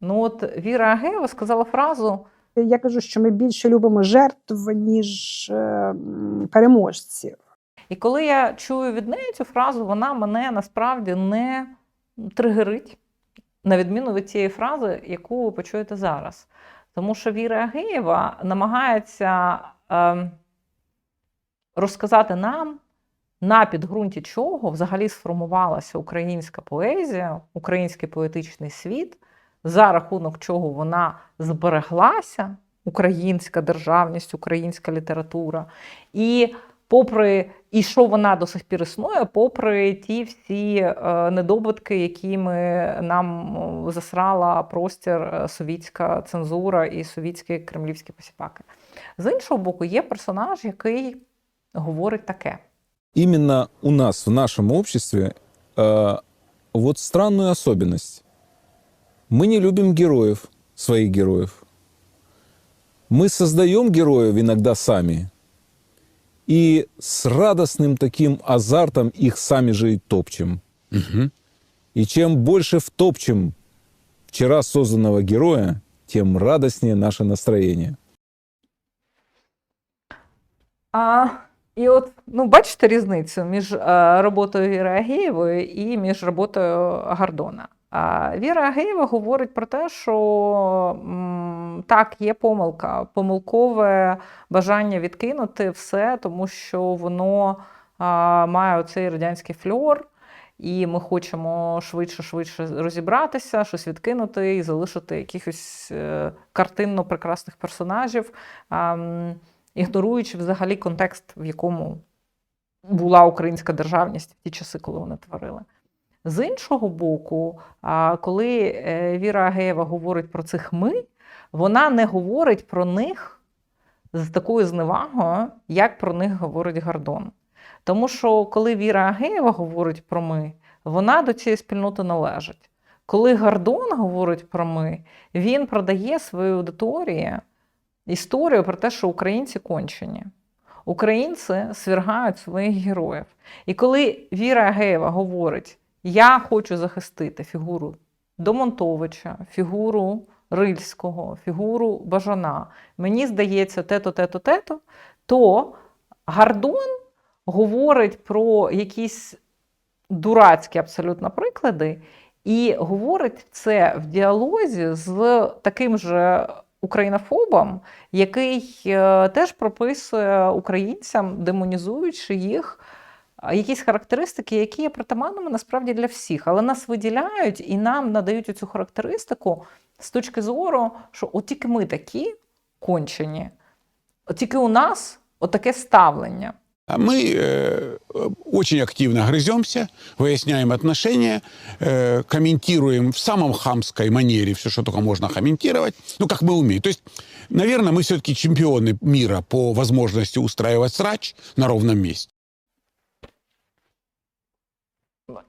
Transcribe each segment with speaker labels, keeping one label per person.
Speaker 1: Ну от Віра Агеєва сказала фразу:
Speaker 2: Я кажу, що ми більше любимо жертв, ніж е, переможців.
Speaker 1: І коли я чую від неї цю фразу, вона мене насправді не тригерить, на відміну від тієї фрази, яку ви почуєте зараз. Тому що Віра Агеєва намагається е, розказати нам, на підґрунті чого взагалі сформувалася українська поезія, український поетичний світ, за рахунок чого вона збереглася, українська державність, українська література. І попри і що вона до сих пір існує, попри ті всі е, недобутки, якими нам засрала простір е, совітська цензура і совітські кремлівські посіпаки. З іншого боку, є персонаж, який говорить таке.
Speaker 3: именно у нас, в нашем обществе, э, вот странную особенность. Мы не любим героев, своих героев. Мы создаем героев иногда сами. И с радостным таким азартом их сами же и топчем. И чем больше втопчем вчера созданного героя, тем радостнее наше настроение.
Speaker 1: А, і от, ну, бачите різницю між е, роботою Віри Агеєвої і між роботою Гордона. Віра Агеєва говорить про те, що так, є помилка, помилкове бажання відкинути все, тому що воно має оцей радянський фльор, і ми хочемо швидше, швидше розібратися, щось відкинути і залишити якихось е, картинно прекрасних персонажів. Ігноруючи взагалі контекст, в якому була українська державність в ті часи, коли вони творили. З іншого боку, коли е, Віра Агеєва говорить про цих ми, вона не говорить про них з такою зневагою, як про них говорить Гордон. Тому що коли Віра Агеєва говорить про ми, вона до цієї спільноти належить. Коли Гордон говорить про ми, він продає своїй аудиторії історію про те, що українці кончені. Українці свергають своїх героїв. І коли Віра Агеєва говорить: Я хочу захистити фігуру Домонтовича, фігуру Рильського, фігуру Бажана, мені здається, те-то, те-то, те-то, то Гордон говорить про якісь дурацькі абсолютно приклади, і говорить це в діалозі з таким же українофобом, який е, теж прописує українцям, демонізуючи їх а, Якісь характеристики, які є притаманними насправді для всіх, але нас виділяють і нам надають цю характеристику з точки зору, що от тільки ми такі кончені, от тільки у нас отаке ставлення.
Speaker 4: А мы э, очень активно грыземся, выясняем отношения, э, комментируем в самом хамской манере все, что только можно комментировать, ну, как мы умеем. То есть, наверное, мы все-таки чемпионы мира по возможности устраивать срач на ровном месте.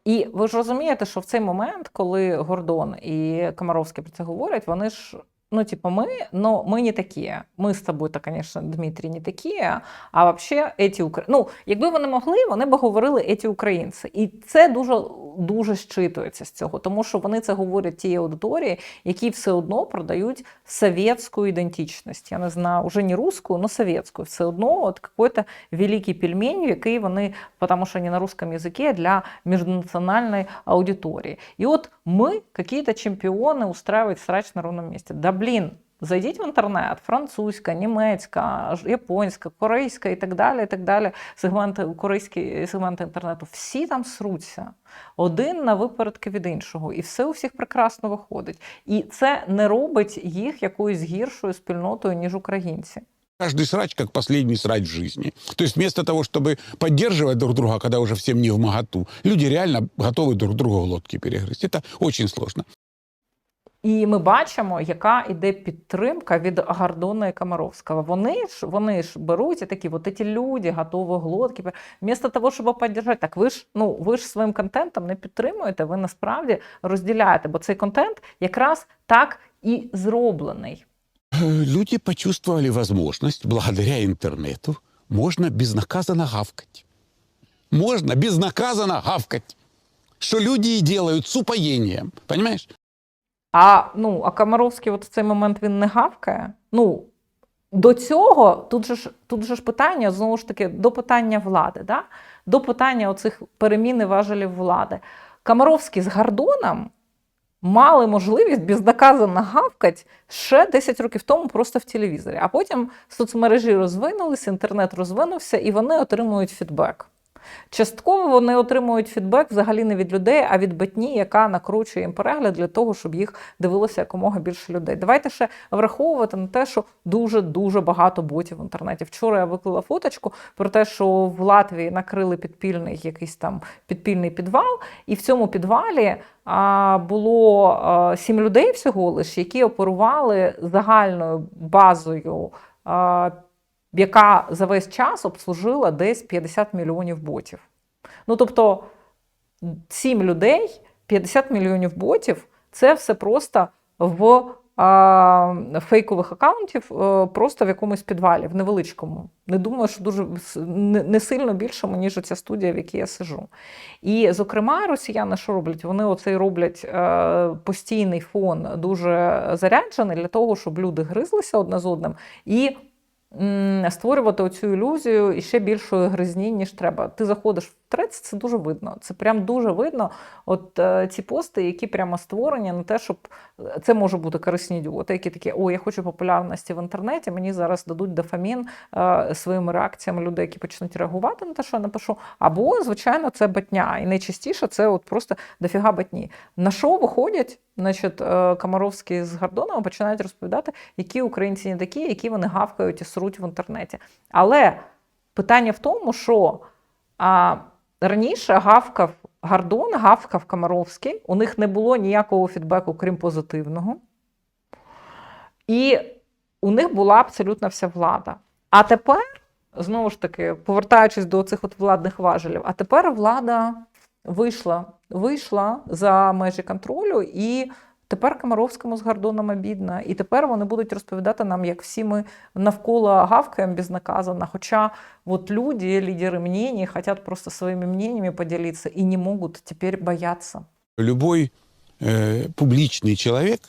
Speaker 1: І ви ж розумієте, що в цей момент, коли Гордон і Комаровський про це говорять, вони ж. Ну, типа, мы, но мы не такі. Ми з тобою, то, звісно, Дмитрій, не такі, а вообще еті укра... Ну, якби вони могли, вони б говорили еті українці. І це дуже, дуже щитується з цього, тому що вони це говорять тій аудиторії, які все одно продають совєтську ідентичність. Я не знаю, уже не русську, но совєтську. Все одно от какой-то великий пельмень, який вони, тому що не на русском языке, для межнациональной аудитории. И вот мы, какие-то чемпионы, устраивать срач на ровном месте. Да блін, зайдіть в інтернет, французька, німецька, ж- японська, корейська і так далі. і так далі. Сегменти, корейські сегменти інтернету, всі там сруться. Один на випередки від іншого. І все у всіх прекрасно виходить. І це не робить їх якоюсь гіршою спільнотою, ніж українці.
Speaker 4: Каждый срач как последний срач в жизни. То есть вместо того, чтобы поддерживать друг друга, когда уже всем не в моготу, люди реально готовы друг другу глотки перегрызть. Это очень сложно.
Speaker 1: І ми бачимо, яка іде підтримка від Гордона і Комаровського. Вони ж вони ж беруть і такі, от ці люди готові глотки. Вмісто того, щоб підтримати, так ви ж ну ви ж своїм контентом не підтримуєте, ви насправді розділяєте, бо цей контент якраз так і зроблений.
Speaker 4: Люди почувствовали возможность, благодаря интернету, можно безнаказанно гавкать. Можно безнаказанно гавкать. Что люди и делают с упоением. Понимаешь?
Speaker 1: А, ну, а Комаровський от в цей момент він не гавкає. Ну, до цього тут же ж, тут же ж питання, знову ж таки, до питання влади, да? до питання оцих переміни важелів влади. Комаровський з Гордоном мали можливість безнаказано гавкати ще 10 років тому просто в телевізорі. А потім соцмережі розвинулися, інтернет розвинувся, і вони отримують фідбек. Частково вони отримують фідбек взагалі не від людей, а від батні, яка накручує їм перегляд для того, щоб їх дивилося якомога більше людей. Давайте ще враховувати на те, що дуже дуже багато ботів в інтернеті. Вчора я виклала фоточку про те, що в Латвії накрили підпільний якийсь там підпільний підвал, і в цьому підвалі було сім людей всього лиш, які оперували загальною базою. Яка за весь час обслужила десь 50 мільйонів ботів. Ну тобто 7 людей, 50 мільйонів ботів це все просто в фейкових акаунтів, е, просто в якомусь підвалі, в невеличкому. Не думаю, що дуже не, сильно більшому, ніж ця студія, в якій я сижу. І, зокрема, росіяни що роблять? Вони оцей роблять е, постійний фон дуже заряджений для того, щоб люди гризлися одне з одним і створювати оцю ілюзію і ще більшої гризні, ніж треба. Ти заходиш в трец, це дуже видно. Це прям дуже видно. От е, ці пости, які прямо створені на те, щоб це може бути корисні ідіоти, які такі, о, я хочу популярності в інтернеті, мені зараз дадуть дофамін е, своїми реакціями людей, які почнуть реагувати на те, що я напишу. Або, звичайно, це батня. І найчастіше це от просто дофіга батні. На що виходять? Значить, е, Комаровський з Гордоном починають розповідати, які українці не такі, які вони гавкають і сруть в інтернеті. Але питання в тому, що а, раніше гавкав Гордон, гавкав Комаровський, у них не було ніякого фідбеку, крім позитивного. І у них була абсолютно вся влада. А тепер, знову ж таки, повертаючись до цих от владних важелів, а тепер влада вийшла, вийшла за межі контролю, і тепер Комаровському з Гордоном обідно. І тепер вони будуть розповідати нам, як всі ми навколо гавкаємо безнаказанно. Хоча вот люди, лидеры мнений, хотят просто своими мнениями поделиться и не могут теперь бояться.
Speaker 4: Любой э, публичный человек,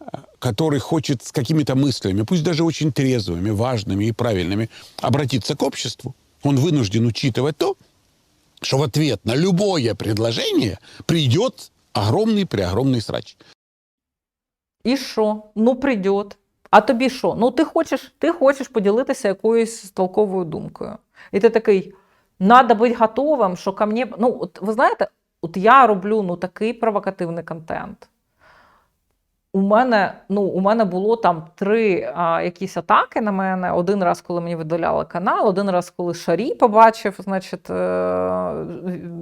Speaker 4: э, который хочет с какими-то мыслями, пусть даже очень трезвыми, важными и правильными, обратиться к обществу, он вынужден учитывать то, что в ответ на любое предложение придет огромный-преогромный срач.
Speaker 1: І що? Ну, прийдет. А тобі що? Ну, ти хочеш, ти хочеш поділитися якоюсь толковою думкою. І ти такий: треба бути готовим, що ко мені. Ну, от ви знаєте, от я роблю ну, такий провокативний контент. У мене, ну, у мене було там три а, якісь атаки на мене. Один раз, коли мені видаляли канал, один раз, коли Шарі побачив, значить, е,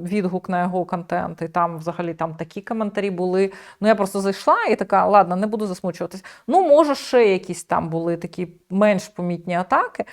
Speaker 1: відгук на його контент, і там взагалі там такі коментарі були. Ну, я просто зайшла і така, ладно, не буду засмучуватись. Ну, може, ще якісь там були такі менш помітні атаки.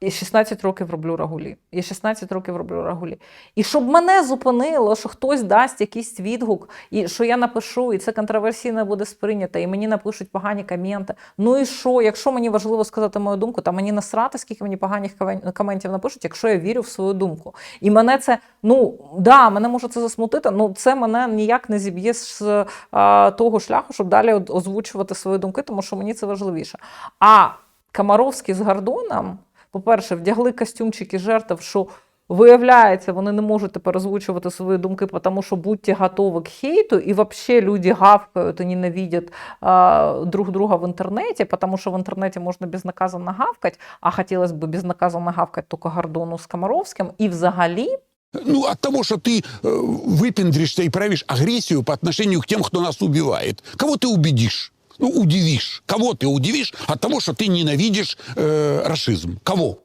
Speaker 1: І 16 років роблю рагулі. І 16 років роблю рагулі. І щоб мене зупинило, що хтось дасть якийсь відгук, і що я напишу, і це контроверсійно буде сприйнято, і мені напишуть погані коменти. Ну і що, якщо мені важливо сказати мою думку, то мені насрати, скільки мені поганих коментів напишуть, якщо я вірю в свою думку. І мене це, ну да, мене може це засмутити, ну це мене ніяк не зіб'є з а, того шляху, щоб далі озвучувати свої думки, тому що мені це важливіше. А Комаровський з Гордоном, по-перше, вдягли костюмчики жертв, що виявляється, вони не можуть тепер озвучувати свої думки, тому що будьте готові к хейту, і взагалі люди гавкають і ненавидять а, друг друга в інтернеті, тому що в інтернеті можна безнаказанно гавкати, а хотілося б безнаказанно гавкати тільки Гордону з Комаровським. І взагалі
Speaker 4: Ну, от того, что ты э, выпендришься и проявишь агрессию по отношению к тем, кто нас убивает. Кого ты убедишь? Ну, удивишь. Кого ты удивишь от того, что ты ненавидишь э, расизм? Кого?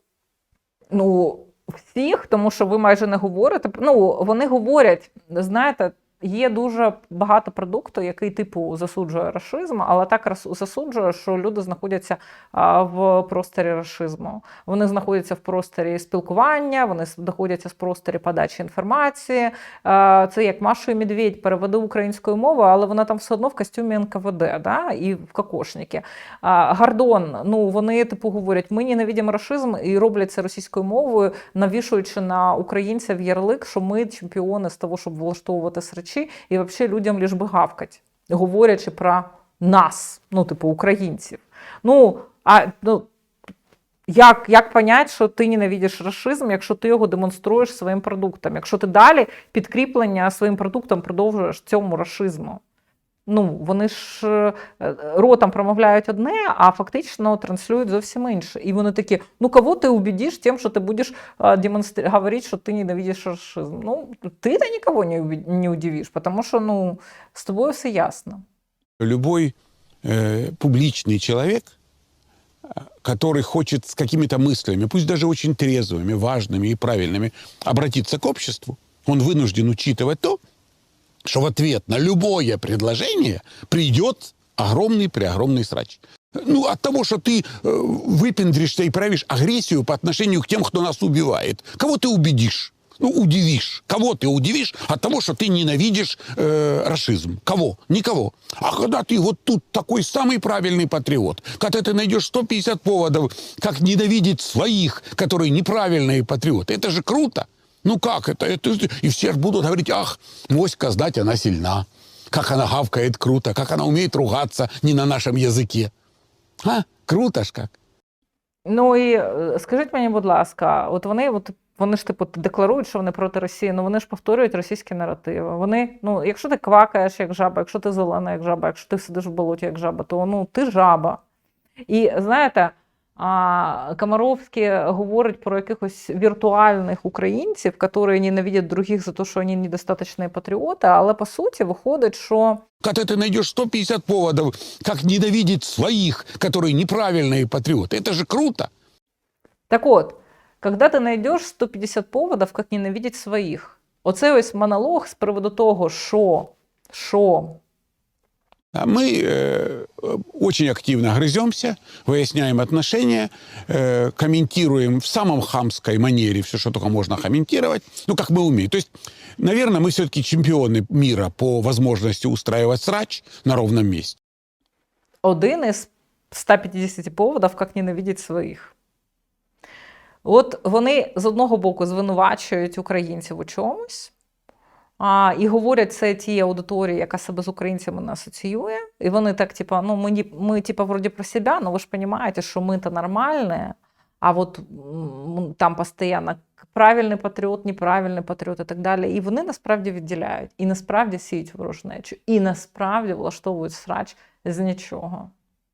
Speaker 1: Ну, всіх, тому що ви майже не говорите. Ну, вони говорять, знаєте, є дуже багато продукту, який типу засуджує расизм, але так засуджує, що люди знаходяться в просторі расизму. Вони знаходяться в просторі спілкування, вони знаходяться в просторі подачі інформації. Це як Машу і Медведь переведе українською мовою, але вона там все одно в костюмі НКВД да? і в кокошники. А, Гордон, ну вони типу говорять, ми ненавидимо расизм і роблять це російською мовою, навішуючи на українців ярлик, що ми чемпіони з того, щоб влаштовувати срачі, і взагалі людям ліж би гавкать. говорячи про нас, ну, типу, українців. Ну, а ну, як, як понять, що ти ненавидиш расизм, якщо ти його демонструєш своїм продуктом, якщо ти далі підкріплення своїм продуктом продовжуєш цьому расизму? Ну, вони ж е, ротом промовляють одне, а фактично транслюють зовсім інше. І вони такі: ну кого ти убедиш тим, що ти будеш е, демонстр... говорити, що ти ненавидиш расизм? Ну, ти то никого не, убе- не удивиш, тому що ну, з тобою все ясно.
Speaker 4: Любой э, публичный человек, э, который хочет с какими-то мыслями, пусть даже очень трезвыми, важными и правильными, обратиться к обществу, он вынужден учитывать то, что в ответ на любое предложение придет огромный-преогромный срач. Ну, от того, что ты э, выпендришься и проявишь агрессию по отношению к тем, кто нас убивает. Кого ты убедишь? Ну, удивишь. Кого ты удивишь от того, что ты ненавидишь э, расизм? Кого? Никого. А когда ты вот тут такой самый правильный патриот, когда ты найдешь 150 поводов, как ненавидеть своих, которые неправильные патриоты, это же круто. Ну как это? это? И все ж будут говорить, ах, моська знать, она сильна. Как она гавкает круто, как она умеет ругаться не на нашем языке. А? Круто ж как.
Speaker 1: Ну і е, скажіть мені, будь ласка, от вони, от вони ж типу декларують, що вони проти Росії, ну вони ж повторюють російські наративи. Вони, ну, якщо ти квакаєш як жаба, якщо ти зелена як жаба, якщо ти сидиш в болоті як жаба, то ну ти жаба. І знаєте, а, Комаровський говорить про якихось віртуальних українців, які ненавидять других за те, що вони недостаточні патріоти, але по суті виходить, що
Speaker 4: Когда ты найдешь 150 поводов, как ненавидеть своих, которые неправильные патриоты, это же круто.
Speaker 1: Так от, когда ти знайдеш 150 поводів, як ненавидеть своїх, оце ось монолог з приводу того, що, що
Speaker 4: А мы э, очень активно грыземся, выясняем отношения, э, комментируем в самом хамской манере все, что только можно комментировать, ну, как мы умеем. То есть, наверное, мы все-таки чемпионы мира по возможности устраивать срач на ровном месте.
Speaker 1: один із 150 поводів, як ненавидеть своїх. От вони з одного боку звинувачують українців у чомусь, а, і говорять це тій аудиторії, яка себе з українцями не асоціює. І вони так, типа, ну, ми, ми типа, вроді про себе, але ви ж розумієте, що ми то нормальні, а от там постійно правильний патріот, неправильний патріот і так далі. І вони насправді відділяють, і насправді сіють ворожнечу, і насправді влаштовують срач з нічого.